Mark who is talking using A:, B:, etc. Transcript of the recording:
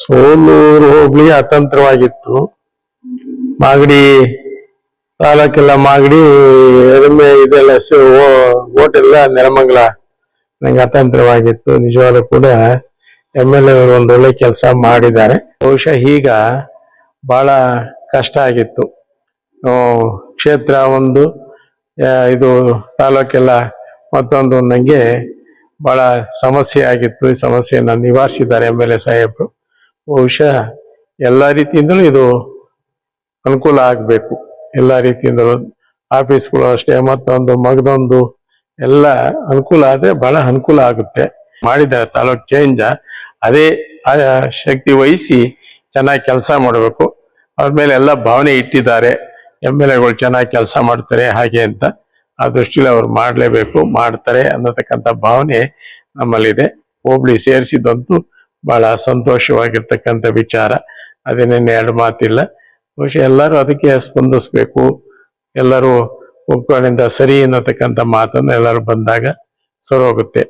A: ಸೋಲೂರು ಹೋಬಳಿ ಅತಂತ್ರವಾಗಿತ್ತು. ಮಾಗಡಿ ತಾಲೂಕೆಲ್ಲ ಮಾಗಡಿ ಎಮ್ಮೆ ಇದೆಲ್ಲ ಓಟ್ ಎಲ್ಲ ನೆಲಮಂಗಲ ನಂಗೆ ಅತಂತ್ರವಾಗಿತ್ತು. ನಿಜವಾದ ಕೂಡ ಎಂ ಎಲ್ ಎ ಒಂದು ಒಳ್ಳೆ ಕೆಲಸ ಮಾಡಿದ್ದಾರೆ. ಬಹುಶಃ ಈಗ ಬಹಳ ಕಷ್ಟ ಆಗಿತ್ತು. ಕ್ಷೇತ್ರ ಒಂದು ಇದು ತಾಲೂಕೆಲ್ಲ ಮತ್ತೊಂದು ನನಗೆ ಬಹಳ ಸಮಸ್ಯೆ ಆಗಿತ್ತು. ಈ ಸಮಸ್ಯೆಯನ್ನು ನಿವಾರಿಸಿದ್ದಾರೆ ಎಂ ಎಲ್ ಎ ಸಾಹೇಬರು. ಬಹುಶಃ ಎಲ್ಲ ರೀತಿಯಿಂದಲೂ ಇದು ಅನುಕೂಲ ಆಗಬೇಕು. ಎಲ್ಲ ರೀತಿಯಿಂದಲೂ ಆಫೀಸ್ಗಳು ಅಷ್ಟೇ, ಮತ್ತೊಂದು ಮಗದೊಂದು ಎಲ್ಲ ಅನುಕೂಲ ಆದರೆ ಬಹಳ ಅನುಕೂಲ ಆಗುತ್ತೆ. ಮಾಡಿದ ತಾಲೂಕ್ ಚೇಂಜ ಅದೇ ಶಕ್ತಿ ವಹಿಸಿ ಚೆನ್ನಾಗಿ ಕೆಲಸ ಮಾಡಬೇಕು. ಅವ್ರ ಮೇಲೆ ಎಲ್ಲ ಭಾವನೆ ಇಟ್ಟಿದ್ದಾರೆ. ಎಂ ಎಲ್ ಎಗಳು ಚೆನ್ನಾಗಿ ಕೆಲಸ ಮಾಡ್ತಾರೆ, ಹಾಗೆ ಅಂತ. ಆ ದೃಷ್ಟಿಲಿ ಅವ್ರು ಮಾಡಲೇಬೇಕು, ಮಾಡ್ತಾರೆ ಅನ್ನತಕ್ಕಂಥ ಭಾವನೆ ನಮ್ಮಲ್ಲಿದೆ. ಹೋಬಳಿ ಸೇರಿಸಿದಂತೂ ಬಹಳ ಸಂತೋಷವಾಗಿರ್ತಕ್ಕಂಥ ವಿಚಾರ. ಅದೇನೇನು ಎರಡು ಮಾತಿಲ್ಲ. ಬಹುಶಃ ಎಲ್ಲರೂ ಅದಕ್ಕೆ ಸ್ಪಂದಿಸ್ಬೇಕು. ಎಲ್ಲರೂ ಒಪ್ಕೊಂಡಿಂದ ಸರಿ ಅನ್ನತಕ್ಕಂಥ ಮಾತನ್ನು ಎಲ್ಲರೂ ಬಂದಾಗ ಸರೋಗುತ್ತೆ